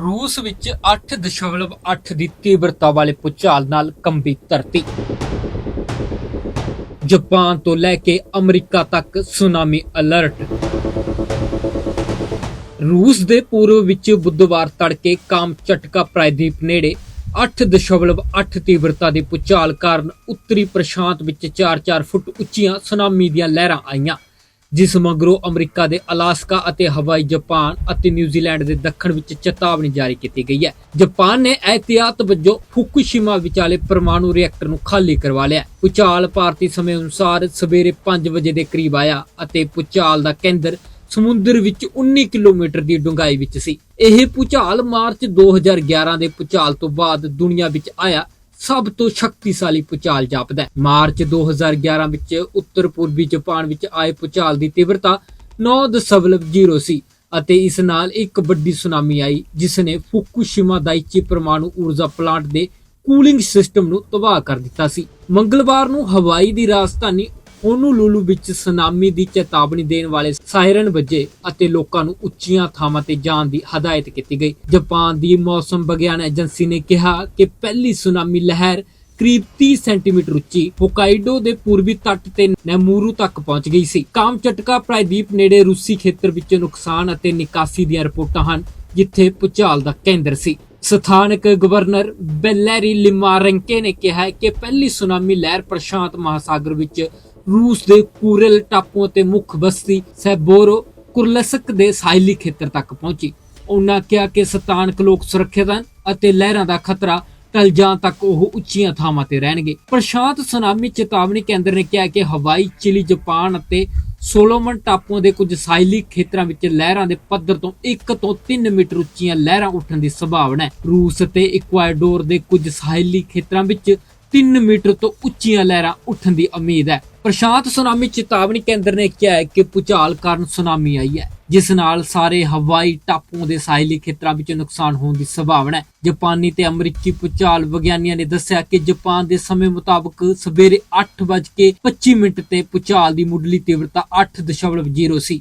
ਰੂਸ ਵਿੱਚ 8.8 ਦੀ ਤੀਬਰਤਾ ਵਾਲੇ ਭੂਚਾਲ ਨਾਲ ਕੰਬੀ ਧਰਤੀ। ਜਾਪਾਨ ਤੋਂ ਲੈ ਕੇ ਅਮਰੀਕਾ ਤੱਕ ਸੁਨਾਮੀ ਅਲਰਟ। ਰੂਸ ਦੇ ਪੂਰਬ ਵਿੱਚ ਬੁੱਧਵਾਰ ਤੜਕੇ ਕਾਮ ਕਾਮਚਟਕਾ ਪ੍ਰਾਇਦੀਪ ਨੇੜੇ 8.8 ਤੀਬਰਤਾ ਦੀ ਭੂਚਾਲ ਕਾਰਨ ਉੱਤਰੀ ਪ੍ਰਸ਼ਾਂਤ ਵਿੱਚ 4-4 ਫੁੱਟ ਉੱਚੀਆਂ ਸੁਨਾਮੀ ਦੀਆਂ ਲਹਿਰਾਂ ਆਈਆਂ। ਜਿਸ ਮਗਰੋਂ ਅਮਰੀਕਾ ਦੇ ਅਲਾਸਕਾ ਅਤੇ ਹਵਾਈ ਜਾਪਾਨ ਅਤੇ ਨਿਊਜ਼ੀਲੈਂਡ ਦੇ ਦੱਖਣ ਵਿੱਚ ਚੇਤਾਵਨੀ ਜਾਰੀ ਕੀਤੀ ਗਈ ਹੈ। ਜਾਪਾਨ ਨੇ ਇਹਤਿਆਤ ਵਜੋਂ ਫੁਕੂਸ਼ੀਮਾ ਵਿਚਾਲੇ ਪਰਮਾਣੂ ਰਿਐਕਟਰ ਨੂੰ ਖਾਲੀ ਕਰਵਾ ਲਿਆ ਭੂਚਾਲ ਭਾਰਤੀ ਸਮੇਂ ਅਨੁਸਾਰ ਸਵੇਰੇ 5 ਵਜੇ ਦੇ ਕਰੀਬ ਆਇਆ ਅਤੇ ਭੂਚਾਲ ਦਾ ਕੇਂਦਰ ਸਮੁੰਦਰ ਵਿੱਚ 19 ਕਿਲੋਮੀਟਰ ਦੀ ਡੂੰਘਾਈ ਵਿੱਚ ਸੀ। ਇਹ ਭੂਚਾਲ ਮਾਰਚ 2011 ਦੇ ਭੂਚਾਲ ਤੋਂ ਬਾਅਦ ਦੁਨੀਆ ਵਿੱਚ ਆਇਆ ਸਭ ਤੋਂ ਸ਼ਕਤੀਸ਼ਾਲੀ ਭੂਚਾਲ ਜਾਪਦਾ ਹੈ। ਮਾਰਚ 2011 ਵਿੱਚ ਉੱਤਰ ਪੂਰਬੀ ਜਾਪਾਨ ਵਿੱਚ ਆਏ ਭੂਚਾਲ ਦੀ ਤੀਬਰਤਾ 9.0 ਸੀ ਅਤੇ ਇਸ ਨਾਲ ਇੱਕ ਵੱਡੀ ਸੁਨਾਮੀ ਆਈ ਜਿਸ ਨੇ ਫੁਕੂਸ਼ਿਮਾ ਦਾਇਚੀ ਪਰਮਾਣੂ ਊਰਜਾ ਪਲਾਂਟ ਦੇ ਕੂਲਿੰਗ ਸਿਸਟਮ ਨੂੰ ਤਬਾਹ ਕਰ ਦਿੱਤਾ ਸੀ। ਮੰਗਲਵਾਰ ਨੂੰ ਹਵਾਈ ਦੀ ਰਾਜਧਾਨੀ ਹੋਨੂਲੂਲੂ ਵਿੱਚ ਸੁਨਾਮੀ ਦੀ ਚੇਤਾਵਨੀ ਦੇਣ ਵਾਲੇ ਸਾਇਰਨ ਵੱਜੇ ਅਤੇ ਲੋਕਾਂ ਨੂੰ ਉੱਚੀਆਂ ਥਾਵਾਂ ਤੇ ਜਾਣ ਦੀ ਹਦਾਇਤ ਕੀਤੀ ਗਈ। ਜਾਪਾਨ ਦੀ ਮੌਸਮ ਵਿਗਿਆਨ ਏਜੰਸੀ ਨੇ ਕਿਹਾ ਕਿ ਪਹਿਲੀ ਸੁਨਾਮੀ ਲਹਿਰ ਕਰੀਬ 30 ਸੈਂਟੀਮੀਟਰ ਉੱਚੀ ਹੋਕਾਈਡੋ ਦੇ ਪੂਰਬੀ ਤੱਟ ਤੇ ਨੈਮੂਰੂ ਤੱਕ ਪਹੁੰਚ ਗਈ ਸੀ। ਕਾਮਚਟਕਾ ਪ੍ਰਾਇਦੀਪ ਨੇੜੇ ਰੂਸੀ ਖੇਤਰ ਵਿੱਚ ਨੁਕਸਾਨ ਅਤੇ ਨਿਕਾਸੀ ਦੀਆਂ ਰਿਪੋਰਟਾਂ ਹਨ, ਜਿੱਥੇ ਭੂਚਾਲ ਦਾ ਕੇਂਦਰ ਸੀ। ਸਥਾਨਕ ਗਵਰਨਰ ਬੈਲੈਰੀ ਲਿਮਾਰੰਕੇ ਨੇ ਕਿਹਾ ਕਿ ਪਹਿਲੀ ਸੁਨਾਮੀ ਲਹਿਰ ਪ੍ਰਸ਼ਾਂਤ ਮਹਾਸਾਗਰ ਵਿੱਚ ਰੂਸ ਦੇ ਕੂਰਲ ਟਾਪੂਆਂ ਤੇ ਮੁੱਖ ਬਸਤੀ ਸੈਬੋਰੋ ਕੁਰਲਸਕ ਦੇ ਸਾਇਲੀ ਖੇਤਰ ਤੱਕ ਪਹੁੰਚੀ। ਉਹਨਾਂ ਕਿਹਾ ਕਿ ਸਥਾਨਕ ਲੋਕ ਸੁਰੱਖਿਅਤ ਹਨ ਅਤੇ ਲਹਿਰਾਂ ਦਾ ਖਤਰਾ ਟਲ ਜਾਣ ਤੱਕ ਉਹ ਉੱਚੀਆਂ ਥਾਵਾਂ ਤੇ ਰਹਿਣਗੇ। ਪ੍ਰਸ਼ਾਂਤ ਸੁਨਾਮੀ ਚੇਤਾਵਨੀ ਕੇਂਦਰ ਨੇ ਕਿਹਾ ਕਿ ਹਵਾਈ, ਚਿਲੀ, ਜਾਪਾਨ ਅਤੇ ਸੋਲੋਮਨ ਟਾਪੂਆਂ ਦੇ ਕੁਝ ਸਾਇਲੀ ਖੇਤਰਾਂ ਵਿੱਚ ਲਹਿਰਾਂ ਦੇ ਪੱਧਰ ਤੋਂ 1 ਤੋਂ 3 ਮੀਟਰ ਉੱਚੀਆਂ ਲਹਿਰਾਂ ਉੱਠਣ ਦੀ ਸੰਭਾਵਨਾ ਹੈ। ਰੂਸ ਅਤੇ ਇਕੁਆਡੋਰ ਦੇ ਕੁਝ ਸਾਇਲੀ ਖੇਤਰਾਂ ਵਿੱਚ 3 ਮੀਟਰ ਤੋਂ ਉੱਚੀਆਂ ਲਹਿਰਾਂ ਉੱਠਣ ਦੀ ਉਮੀਦ ਹੈ। ਪ੍ਰਸ਼ਾਂਤ ਸੁਨਾਮੀ ਚੇਤਾਵਨੀ ਕੇਂਦਰ ਨੇ ਕਿਹਾ ਹੈ ਕਿ ਭੂਚਾਲ ਕਾਰਨ ਸੁਨਾਮੀ ਆਈ ਹੈ, ਜਿਸ ਨਾਲ ਸਾਰੇ ਹਵਾਈ ਟਾਪੂਆਂ ਦੇ ਸਾਇਲੀ ਖੇਤਰਾਂ ਵਿੱਚ ਨੁਕਸਾਨ ਹੋਣ ਦੀ ਸੰਭਾਵਨਾ ਹੈ। ਜਾਪਾਨੀ ਤੇ ਅਮਰੀਕੀ ਭੂਚਾਲ ਵਿਗਿਆਨੀਆਂ ਨੇ ਦੱਸਿਆ ਕਿ ਜਾਪਾਨ ਦੇ ਸਮੇਂ ਮੁਤਾਬਕ ਸਵੇਰੇ 8:25 ਮਿੰਟ ਤੇ ਭੂਚਾਲ ਦੀ ਮੁੱਢਲੀ ਤੀਬਰਤਾ 8.0 ਸੀ।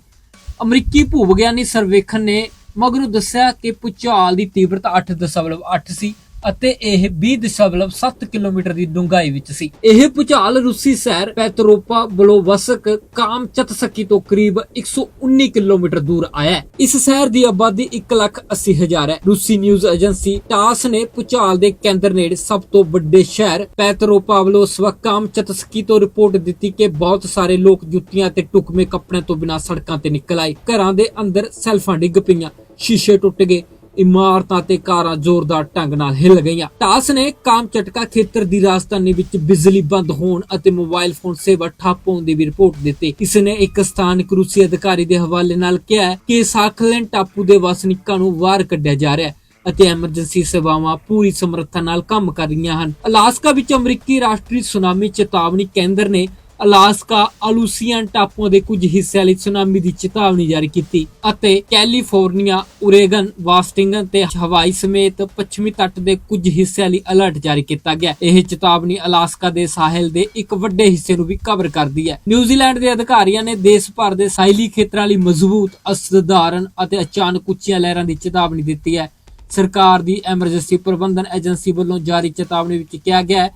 ਅਮਰੀਕੀ ਭੂਵਿਗਿਆਨੀ ਸਰਵੇਖਣ ਨੇ ਮਗਰੋਂ ਦੱਸਿਆ ਕਿ ਭੂਚਾਲ ਦੀ ਤੀਬਰਤਾ 8.8 ਸੀ। ਅਤੇ ਇਹ 20.7 ਕਿਲੋਮੀਟਰ ਦੀ ਡੂੰਘਾਈ ਵਿੱਚ ਸੀ। ਇਹ ਭੂਚਾਲ ਰੂਸੀ ਸ਼ਹਿਰ ਪੈਤਰੋਪਾ ਬਲੋਵਸਕ ਕਾਮਚਤਸਕੀ ਤੋਂ ਕਰੀਬ 119 ਕਿਲੋਮੀਟਰ ਦੂਰ ਆਇਆ ਹੈ। ਇਸ ਸ਼ਹਿਰ ਦੀ ਆਬਾਦੀ 1,80,000 ਹੈ। ਰੂਸੀ ਨਿਊਜ਼ ਏਜੰਸੀ ਟਾਸ ਨੇ ਭੂਚਾਲ ਦੇ ਕੇਂਦਰ ਨੇੜੇ ਸਭ ਤੋਂ ਵੱਡੇ ਸ਼ਹਿਰ ਪੈਤਰੋਪਾਵਲੋਸਵਕ ਕਾਮਚਤਸਕੀ ਤੋਂ ਰਿਪੋਰਟ ਦਿੱਤੀ ਕਿ ਬਹੁਤ ਸਾਰੇ ਲੋਕ ਜੁੱਤੀਆਂ ਤੇ ਟੁਕਮੇ ਕੱਪੜਿਆਂ ਤੋਂ ਬਿਨਾਂ ਸੜਕਾਂ ਤੇ ਨਿਕਲ ਆਏ। ਘਰਾਂ ਦੇ ਅੰਦਰ ਸੈਲਫਾਂ ਡਿੱਗ ਪਈਆਂ। ਸ਼ੀਸ਼ੇ ਟੁੱਟ ਗਏ। ਇਮਾਰਤਾਂ ਤੇ ਕਾਰਾਂ ਜ਼ੋਰਦਾਰ ਢੰਗ ਨਾਲ ਹਿੱਲ ਗਈਆਂ। ਟਾਸ ਨੇ ਕਾਮਚਟਕਾ ਖੇਤਰ ਦੀ ਰਾਜਧਾਨੀ ਵਿੱਚ ਬਿਜਲੀ ਬੰਦ ਹੋਣ ਅਤੇ ਮੋਬਾਈਲ ਫੋਨ ਸੇਵਾ ਠੱਪ ਹੋਣ ਦੀ ਵੀ ਰਿਪੋਰਟ ਦਿੱਤੀ। ਇਸ ਨੇ ਇੱਕ ਸਥਾਨਕ ਰੂਸੀ ਅਧਿਕਾਰੀ ਦੇ ਹਵਾਲੇ ਨਾਲ ਕਿਹਾ ਕਿ ਸਾਖਲੈਂਡ ਟਾਪੂ ਦੇ ਵਸਨੀਕਾਂ ਨੂੰ ਬਾਹਰ ਕੱਢਿਆ ਜਾ ਰਿਹਾ ਹੈ ਅਤੇ ਐਮਰਜੈਂਸੀ ਸੇਵਾਵਾਂ ਪੂਰੀ ਸਮਰੱਥਾ ਨਾਲ ਕੰਮ ਕਰ ਰਹੀਆਂ ਹਨ। ਅਲਾਸਕਾ ਵਿੱਚ ਅਮਰੀਕੀ ਰਾਸ਼ਟਰੀ ਸੁਨਾਮੀ ਚੇਤਾਵਨੀ ਕੇਂਦਰ ਨੇ ਅਲਾਸਕਾ ਅਲੂਸੀਅਨ ਟਾਪੂਆਂ ਦੇ ਕੁਝ ਹਿੱਸਿਆਂ ਲਈ ਸੁਨਾਮੀ ਦੀ ਚੇਤਾਵਨੀ ਜਾਰੀ ਕੀਤੀ ਅਤੇ ਕੈਲੀਫੋਰਨੀਆ, ਓਰੇਗਨ, ਵਾਸ਼ਿੰਗਟਨ ਤੇ ਹਵਾਈ ਸਮੇਤ ਪੱਛਮੀ ਤੱਟ ਦੇ ਕੁਝ ਹਿੱਸਿਆਂ ਲਈ ਅਲਰਟ ਜਾਰੀ ਕੀਤਾ ਗਿਆ। ਇਹ ਚੇਤਾਵਨੀ ਅਲਾਸਕਾ ਦੇ ਸਾਹਿਲ ਦੇ ਇੱਕ ਵੱਡੇ ਹਿੱਸੇ ਨੂੰ ਵੀ ਕਵਰ ਕਰਦੀ ਹੈ। ਨਿਊਜ਼ੀਲੈਂਡ ਦੇ ਅਧਿਕਾਰੀਆਂ ਨੇ ਦੇਸ਼ ਭਰ ਦੇ ਸਾਇਲੀ ਖੇਤਰਾਂ ਲਈ ਮਜ਼ਬੂਤ, ਅਸਧਾਰਨ ਅਤੇ ਅਚਾਨਕ ਉੱਚੀਆਂ ਲਹਿਰਾਂ ਦੀ ਚੇਤਾਵਨੀ ਦਿੱਤੀ ਹੈ। ਸਰਕਾਰ ਦੀ ਐਮਰਜੈਂਸੀ ਪ੍ਰਬੰਧਨ ਏਜੰਸੀ ਵੱਲੋਂ ਜਾਰੀ ਚੇਤਾਵਨੀ ਵਿੱਚ ਕਿਹਾ ਗਿਆ ਹੈ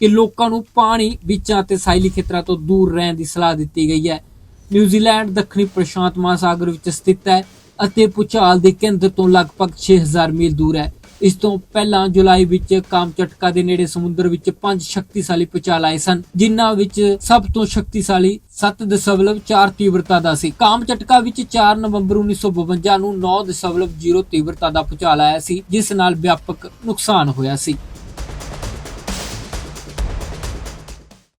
ਕਿ ਲੋਕਾਂ ਨੂੰ ਪਾਣੀ ਵਿੱਚਾਂ ਅਤੇ ਸਾਇਲੀ ਖੇਤਰਾਂ ਤੋਂ ਦੂਰ ਰਹਿਣ ਦੀ ਸਲਾਹ ਦਿੱਤੀ ਗਈ ਹੈ। ਨਿਊਜ਼ੀਲੈਂਡ ਦੱਖਣੀ ਪ੍ਰਸ਼ਾਂਤ ਮਹਾਸਾਗਰ ਵਿੱਚ ਸਥਿਤ ਹੈ ਅਤੇ ਭੂਚਾਲ ਦੇ ਕੇਂਦਰ ਤੋਂ ਲਗਭਗ 6000 ਮੀਲ ਦੂਰ ਹੈ। ਇਸ ਤੋਂ ਪਹਿਲਾਂ ਜੁਲਾਈ ਵਿੱਚ ਕਾਮਚਟਕਾ ਦੇ ਨੇੜੇ ਸਮੁੰਦਰ ਵਿੱਚ ਪੰਜ ਸ਼ਕਤੀਸ਼ਾਲੀ ਭੂਚਾਲ ਆਏ ਸਨ, ਜਿਨ੍ਹਾਂ ਵਿੱਚ ਸਭ ਤੋਂ ਸ਼ਕਤੀਸ਼ਾਲੀ 7.4 ਤੀਬਰਤਾ ਦਾ ਸੀ। ਕਾਮਚਟਕਾ ਵਿੱਚ 4 ਨਵੰਬਰ 1952 ਨੂੰ 9.0 ਤੀਬਰਤਾ ਦਾ ਭੂਚਾਲ ਆਇਆ ਸੀ, ਜਿਸ ਨਾਲ ਵਿਆਪਕ ਨੁਕਸਾਨ ਹੋਇਆ ਸੀ।